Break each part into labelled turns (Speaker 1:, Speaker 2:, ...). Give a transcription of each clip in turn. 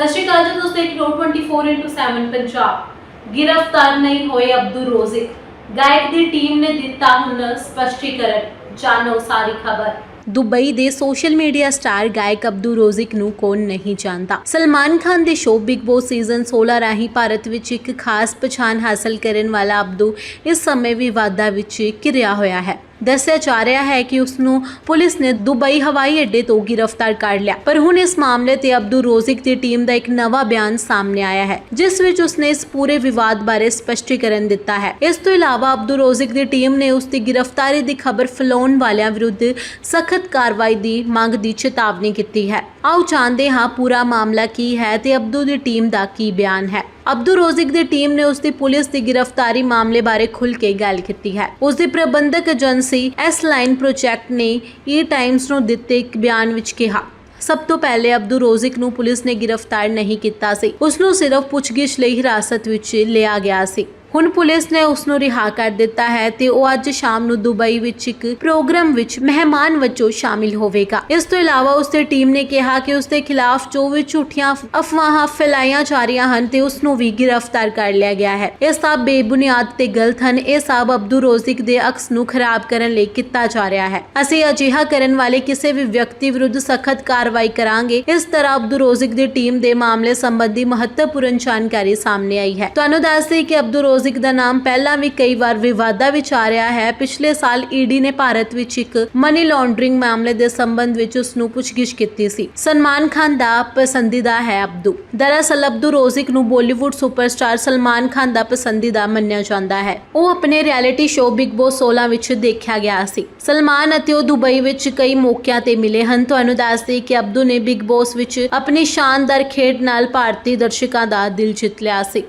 Speaker 1: ਸਤਿ ਸ਼੍ਰੀ ਅਕਾਲ ਜੀ ਦੋਸਤੋ ਇੱਕ ਨੋਟ 24/7 ਪੰਜਾਬ। ਗ੍ਰਿਫਤਾਰ ਨਹੀਂ ਹੋਏ ਅਬਦੁਲ ਰੋਜ਼ਿਕ। ਗਾਇਕ ਦੀ ਟੀਮ ਨੇ ਦਿੱਤਾ ਹੁਣ ਸਪਸ਼ਟੀਕਰਨ। ਜਾਣੋ ਸਾਰੀ ਖਬਰ।
Speaker 2: ਦੁਬਈ ਦੇ ਸੋਸ਼ਲ ਮੀਡੀਆ ਸਟਾਰ ਗਾਇਕ ਅਬਦੂ ਰੋਜ਼ਿਕ ਨੂੰ ਕੌਣ ਨਹੀਂ ਜਾਣਦਾ? ਸਲਮਾਨ ਖਾਨ ਦੇ ਸ਼ੋਅ ਬਿਗ ਬੌਸ ਸੀਜ਼ਨ 16 ਰਾਹੀਂ ਭਾਰਤ ਵਿੱਚ ਇੱਕ ਖਾਸ ਪਛਾਣ ਹਾਸਲ ਕਰਨ ਵਾਲਾ ਅਬਦੂ ਇਸ ਸਮੇਂ ਵਿਵਾਦਾਂ ਵਿੱਚ ਘਿਰਿਆ ਹੋਇਆ ਹੈ। ਦੱਸਿਆ ਜਾ ਰਿਹਾ ਹੈ ਕਿ ਉਸ ਨੂੰ ਪੁਲਿਸ ਨੇ ਦੁਬਈ ਹਵਾਈ ਅੱਡੇ ਤੋਂ ਗ੍ਰਿਫਤਾਰ ਕਰ ਲਿਆ। ਪਰ ਹੁਣ ਇਸ ਮਾਮਲੇ ਤੇ ਅਬਦੂ ਰੋਜ਼ਿਕ ਦੀ ਟੀਮ ਦਾ ਇੱਕ ਨਵਾਂ ਬਿਆਨ ਸਾਹਮਣੇ ਆਇਆ ਹੈ, ਜਿਸ ਵਿੱਚ ਉਸਨੇ ਇਸ ਪੂਰੇ ਵਿਵਾਦ ਬਾਰੇ ਸਪਸ਼ਟੀਕਰਨ ਦਿੱਤਾ ਹੈ। ਇਸ ਤੋਂ ਇਲਾਵਾ ਅਬਦੂ ਰੋਜ਼ਿਕ ਦੀ ਟੀਮ ਨੇ ਉਸ ਦੀ ਗ੍ਰਿਫਤਾਰੀ ਦੀ ਖਬਰ ਫੈਲਾਉਣ ਵਾਲਿਆਂ ਵਿਰੁੱਧ ਸਖਤ ਕਾਰਵਾਈ ਦੀ ਮੰਗ ਦੀ ਚੇਤਾਵਨੀ ਕੀਤੀ ਹੈ। ਆਓ ਜਾਣਦੇ ਹਾਂ ਪੂਰਾ ਮਾਮਲਾ ਕੀ ਹੈ ਤੇ ਅਬਦੂ ਦੀ ਟੀਮ ਦਾ ਕੀ ਬਿਆਨ ਹੈ। ਅਬਦੂ ਰੋਜ਼ਿਕ ਦੀ ਟੀਮ ਨੇ ਉਸ ਦੀ ਪੁਲਿਸ ਦੀ ਗ੍ਰਿਫਤਾਰੀ ਮਾਮਲੇ ਬਾਰੇ ਖੁੱਲ ਕੇ ਗੱਲ ਕੀਤੀ ਹੈ। ਉਸ ਦੀ ਪ੍ਰਬੰਧਕ ਏਜੰਸੀ ਐਸ ਲਾਈਨ ਪ੍ਰੋਜੈਕਟ ਨੇ ਈ ਟਾਈਮਸ ਨੂੰ ਦਿੱਤੇ ਇੱਕ ਬਿਆਨ ਵਿੱਚ ਕਿਹਾ, ਸਭ ਤੋਂ ਪਹਿਲੇ ਅਬਦੁਲ ਰੋਜ਼ਿਕ ਨੂੰ ਪੁਲਿਸ ਨੇ ਗ੍ਰਿਫਤਾਰ ਨਹੀਂ ਕੀਤਾ ਸੀ। ਉਸ ਨੂੰ ਸਿਰਫ ਪੁੱਛਗਿੱਛ ਲਈ ਹਿਰਾਸਤ ਵਿੱਚ ਲਿਆ ਗਿਆ ਸੀ। ਹੁਣ ਪੁਲਿਸ ਨੇ ਉਸ ਨੂੰ ਰਿਹਾ ਕਰ ਦਿੱਤਾ ਹੈ ਤੇ ਉਹ ਅੱਜ ਸ਼ਾਮ ਨੂੰ ਦੁਬਈ ਵਿੱਚ ਇੱਕ ਪ੍ਰੋਗਰਾਮ ਵਿੱਚ ਮਹਿਮਾਨ ਵਜੋਂ ਸ਼ਾਮਿਲ ਹੋਵੇਗਾ। ਇਸ ਤੋਂ ਇਲਾਵਾ ਉਸ ਦੀ ਟੀਮ ਨੇ ਕਿਹਾ ਕਿ ਉਸ ਦੇ ਖਿਲਾਫ ਜੋ ਵੀ ਝੂਠੀਆਂ ਅਫਵਾਹਾਂ ਫੈਲਾਈਆਂ ਜਾ ਰਹੀਆਂ ਹਨ ਤੇ ਉਸ ਨੂੰ ਵੀ ਗ੍ਰਿਫਤਾਰ ਕਰ ਲਿਆ ਗਿਆ ਹੈ। ਇਹ ਸਭ ਬੇਬੁਨਿਆਦ ਤੇ ਗਲਤ ਹਨ। ਇਹ ਸਭ ਅਬਦੁਲ ਰੋਜ਼ਿਕ ਦੇ ਅਕਸ ਨੂੰ ਖਰਾਬ ਕਰਨ ਲਈ ਕੀਤਾ ਜਾ ਰਿਹਾ ਹੈ। ਅਸੀਂ ਅਜਿਹਾ ਕਰਨ ਵਾਲੇ ਕਿਸੇ ਵੀ ਵਿਅਕਤੀ ਵਿਰੁੱਧ ਸਖਤ ਕਾਰਵਾਈ ਕਰਾਂਗੇ। ਇਸ ਤਰ੍ਹਾਂ ਅਬਦੂ ਰੋਜ਼ਿਕ ਦੀ ਟੀਮ ਦੇ ਮਾਮਲੇ ਸੰਬੰਧੀ ਮਹੱਤਵਪੂਰਨ ਜਾਣਕਾਰੀ ਸਾਹਮਣੇ ਆਈ ਹੈ। ਤੁਹਾਨੂੰ ਦੱਸ ਦਈਏ ਕਿ ਅਬਦੂ ਰੋਜ਼ਿਕ ਦਾ ਨਾਮ ਪਹਿਲਾਂ ਵੀ ਕਈ ਵਾਰ ਵਿਵਾਦਾਂ ਵਿੱਚ ਆ ਰਿਹਾ ਹੈ। ਪਿਛਲੇ ਸਾਲ ਈਡੀ ਨੇ ਭਾਰਤ ਵਿੱਚ ਇੱਕ ਮਨੀ ਲਾਂਡਰਿੰਗ ਮਾਮਲੇ ਦੇ ਸੰਬੰਧ ਵਿੱਚ ਉਸ ਨੂੰ ਪੁੱਛਗਿੱਛ ਕੀਤੀ ਸੀ। ਸਲਮਾਨ ਖਾਨ ਦਾ ਪਸੰਦੀਦਾ ਹੈ ਅਬਦੂ। ਦਰਅਸਲ ਅਬਦੂ ਰੋਜ਼ਿਕ ਨੂੰ ਬਾਲੀਵੁੱਡ ਸੁਪਰਸਟਾਰ ਸਲਮਾਨ ਖਾਨ ਦਾ ਪਸੰਦੀਦਾ ਮੰਨਿਆ ਜਾਂਦਾ ਹੈ। ਉਹ ਆਪਣੇ ਰਿਐਲਿਟੀ ਸ਼ੋਅ ਬਿਗ ਬੌਸ 16 ਵਿੱਚ ਦੇਖਿਆ ਗਿਆ ਸੀ। ਸਲਮਾਨ ਅਤੇ ਉਹ ਦੁਬਈ ਵਿੱਚ ਕਈ ਮੌਕਿਆਂ ਤੇ ਮਿਲੇ ਹਨ। ਤੁਹਾਨੂੰ ਦੱਸ ਦਈਏ ਕਿ ਅਬਦੂ ਨੇ ਬਿਗ ਬੌਸ ਵਿੱਚ ਆਪਣੀ ਸ਼ਾਨਦਾਰ ਖੇਡ ਨਾਲ ਭਾਰਤੀ ਦਰਸ਼ਕਾਂ ਦਾ ਦਿਲ ਜਿੱਤ ਲਿਆ ਸੀ।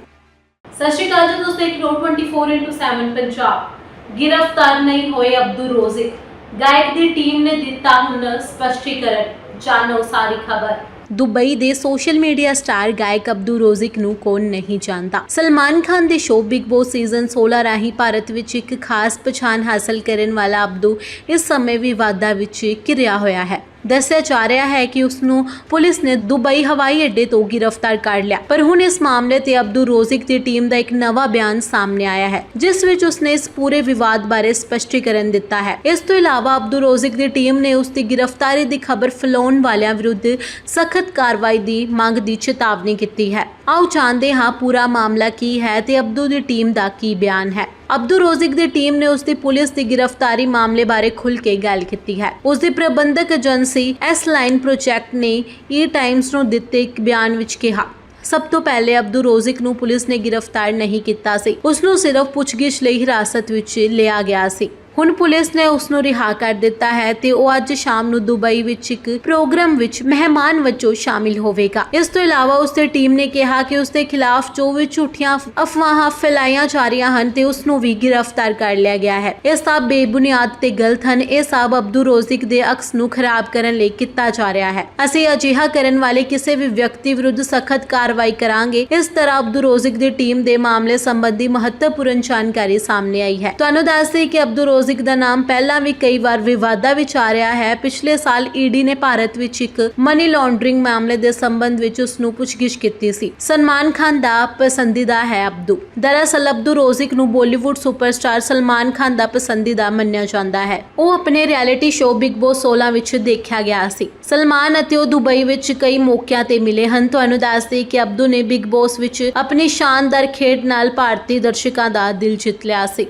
Speaker 1: ਸਤਿ ਸ਼੍ਰੀ ਅਕਾਲ ਜੀ ਦੋਸਤੋ, ਇੱਕ ਨੋਟ 24/7 ਪੰਜਾਬ। ਗ੍ਰਿਫਤਾਰ ਨਹੀਂ ਹੋਏ ਅਬਦੁਲ ਰੋਜ਼ਿਕ ਗਾਇਕ ਦੀ ਟੀਮ ਨੇ ਦਿੱਤਾ ਹੁਣ ਸਪਸ਼ਟੀਕਰਨ, ਜਾਣੋ ਸਾਰੀ ਖਬਰ।
Speaker 2: ਦੁਬਈ ਦੇ ਸੋਸ਼ਲ ਮੀਡੀਆ ਸਟਾਰ ਗਾਇਕ ਅਬਦੂ ਰੋਜ਼ਿਕ ਨੂੰ ਕੌਣ ਨਹੀਂ ਜਾਣਦਾ? ਸਲਮਾਨ ਖਾਨ ਦੇ ਸ਼ੋਅ ਬਿਗ ਬੌਸ ਸੀਜ਼ਨ 16 ਰਾਹੀਂ ਭਾਰਤ ਵਿੱਚ ਇੱਕ ਖਾਸ ਪਛਾਣ ਹਾਸਲ ਕਰਨ ਵਾਲਾ ਅਬਦੂ ਇਸ ਸਮੇਂ ਵਿਵਾਦਾਂ ਵਿੱਚ ਘਿਰਿਆ ਹੋਇਆ ਹੈ। ਦੱਸਿਆ ਜਾ ਰਿਹਾ ਹੈ ਕਿ ਉਸ ਨੂੰ ਪੁਲਿਸ ਨੇ ਦੁਬਈ ਹਵਾਈ ਅੱਡੇ ਤੋਂ ਗ੍ਰਿਫਤਾਰ ਕਰ ਲਿਆ। ਪਰ ਹੁਣ ਇਸ ਮਾਮਲੇ ਤੇ ਅਬਦੂ ਰੋਜ਼ਿਕ ਦੀ ਟੀਮ ਦਾ ਇੱਕ ਨਵਾਂ ਬਿਆਨ ਸਾਹਮਣੇ ਆਇਆ ਹੈ, ਜਿਸ ਵਿੱਚ ਉਸਨੇ ਇਸ ਪੂਰੇ ਵਿਵਾਦ ਬਾਰੇ ਸਪਸ਼ਟੀਕਰਨ ਦਿੱਤਾ ਹੈ। ਇਸ ਤੋਂ ਇਲਾਵਾ ਅਬਦੂ ਰੋਜ਼ਿਕ ਦੀ ਟੀਮ ਨੇ ਉਸ ਦੀ ਗ੍ਰਿਫਤਾਰੀ ਦੀ ਖਬਰ ਫੈਲਾਉਣ ਵਾਲਿਆਂ ਵਿਰੁੱਧ ਸਖਤ ਕਾਰਵਾਈ ਦੀ ਮੰਗ ਦੀ ਚੇਤਾਵਨੀ ਕੀਤੀ ਹੈ। ਆਓ ਜਾਣਦੇ ਹਾਂ ਪੂਰਾ ਮਾਮਲਾ ਕੀ ਹੈ ਤੇ ਅਬਦੁਲ ਦੀ ਟੀਮ ਦਾ ਕੀ ਬਿਆਨ ਹੈ। ਅਬਦੂ ਰੋਜ਼ਿਕ ਦੀ ਟੀਮ ਨੇ ਉਸ ਦੀ ਪੁਲਿਸ ਦੀ ਗ੍ਰਿਫਤਾਰੀ ਮਾਮਲੇ ਬਾਰੇ ਖੁੱਲ ਕੇ ਗੱਲ ਕੀਤੀ ਹੈ। ਉਸ ਦੀ ਪ੍ਰਬੰਧਕ ਏਜੰਸੀ ਐਸ ਲਾਈਨ ਪ੍ਰੋਜੈਕਟ ਨੇ ਈ ਟਾਈਮਸ ਨੂੰ ਦਿੱਤੇ ਇੱਕ ਬਿਆਨ ਵਿੱਚ ਕਿਹਾ, ਸਭ ਤੋਂ ਪਹਿਲੇ ਅਬਦੁਲ ਰੋਜ਼ਿਕ ਨੂੰ ਪੁਲਿਸ ਨੇ ਗ੍ਰਿਫਤਾਰ ਨਹੀਂ ਕੀਤਾ ਸੀ। ਉਸ ਨੂੰ ਸਿਰਫ ਪੁੱਛਗਿੱਛ ਲਈ ਹਿਰਾਸਤ ਵਿੱਚ ਲਿਆ ਗਿਆ ਸੀ। ਹੁਣ ਪੁਲਿਸ ਨੇ ਉਸ ਨੂੰ ਰਿਹਾ ਕਰ ਦਿੱਤਾ ਹੈ ਤੇ ਉਹ ਅੱਜ ਸ਼ਾਮ ਨੂੰ ਦੁਬਈ ਵਿੱਚ ਇੱਕ ਪ੍ਰੋਗਰਾਮ ਵਿੱਚ ਮਹਿਮਾਨ ਵਜੋਂ ਸ਼ਾਮਿਲ ਹੋਵੇਗਾ। ਇਸ ਤੋਂ ਇਲਾਵਾ ਉਸ ਦੀ ਟੀਮ ਨੇ ਕਿਹਾ ਕਿ ਉਸ ਦੇ ਖਿਲਾਫ ਜੋ ਵੀ ਝੂਠੀਆਂ ਅਫਵਾਹਾਂ ਫੈਲਾਈਆਂ ਜਾ ਰਹੀਆਂ ਹਨ ਤੇ ਉਸ ਨੂੰ ਵੀ ਗ੍ਰਿਫਤਾਰ ਕਰ ਲਿਆ ਗਿਆ ਹੈ। ਇਹ ਸਭ ਬੇਬੁਨਿਆਦ ਤੇ ਗਲਤ ਹਨ। ਇਹ ਸਭ ਅਬਦੂ ਰੋਜ਼ਿਕ ਦੇ ਅਕਸ ਨੂੰ ਖਰਾਬ ਕਰਨ ਲਈ ਕੀਤਾ ਜਾ ਰਿਹਾ ਹੈ। ਅਸੀਂ ਅਜਿਹਾ ਕਰਨ ਵਾਲੇ ਕਿਸੇ ਵੀ ਵਿਅਕਤੀ ਵਿਰੁੱਧ ਸਖਤ ਕਾਰਵਾਈ ਕਰਾਂਗੇ। ਇਸ ਤਰ੍ਹਾਂ ਅਬਦੂ ਰੋਜ਼ਿਕ ਦੀ ਟੀਮ ਦੇ ਮਾਮਲੇ ਸੰਬੰਧੀ ਮਹੱਤਵਪੂਰਨ ਜਾਣਕਾਰੀ ਸਾਹਮਣੇ ਆਈ ਹੈ। ਤੁਹਾਨੂੰ ਦੱਸ ਦਈਏ ਕਿ ਅਬਦੁਰ ਰੋਜ਼ਿਕ ਦਾ ਨਾਮ ਪਹਿਲਾਂ ਵੀ ਕਈ ਵਾਰ ਵਿਵਾਦਾਂ ਵਿੱਚ ਆ ਰਿਹਾ ਹੈ। ਪਿਛਲੇ ਸਾਲ ਈਡੀ ਨੇ ਭਾਰਤ ਵਿੱਚ ਇੱਕ ਮਨੀ ਲਾਂਡਰਿੰਗ ਮਾਮਲੇ ਦੇ ਸੰਬੰਧ ਵਿੱਚ ਉਸ ਨੂੰ ਪੁੱਛਗਿੱਛ ਕੀਤੀ ਸੀ। ਸਲਮਾਨ ਖਾਨ ਦਾ ਪਸੰਦੀਦਾ ਹੈ ਅਬਦੂ। ਦਰਅਸਲ ਅਬਦੂ ਰੋਜ਼ਿਕ ਨੂੰ ਬਾਲੀਵੁੱਡ ਸੁਪਰਸਟਾਰ ਸਲਮਾਨ ਖਾਨ ਦਾ ਪਸੰਦੀਦਾ ਮੰਨਿਆ ਜਾਂਦਾ ਹੈ। ਉਹ ਆਪਣੇ ਰਿਐਲਿਟੀ ਸ਼ੋਅ ਬਿਗ ਬੌਸ 16 ਵਿੱਚ ਦੇਖਿਆ ਗਿਆ ਸੀ। ਸਲਮਾਨ ਅਤੇ ਉਹ ਦੁਬਈ ਵਿੱਚ ਕਈ ਮੌਕਿਆਂ ਤੇ ਮਿਲੇ ਹਨ। ਤੁਹਾਨੂੰ ਦੱਸ ਕਿ ਅਬਦੂ ਨੇ ਬਿਗ ਬੌਸ ਵਿੱਚ ਆਪਣੀ ਸ਼ਾਨਦਾਰ ਖੇਡ ਨਾਲ ਭਾਰਤੀ ਦਰਸ਼ਕਾਂ ਦਾ ਦਿਲ ਜਿੱਤ ਲਿਆ ਸੀ।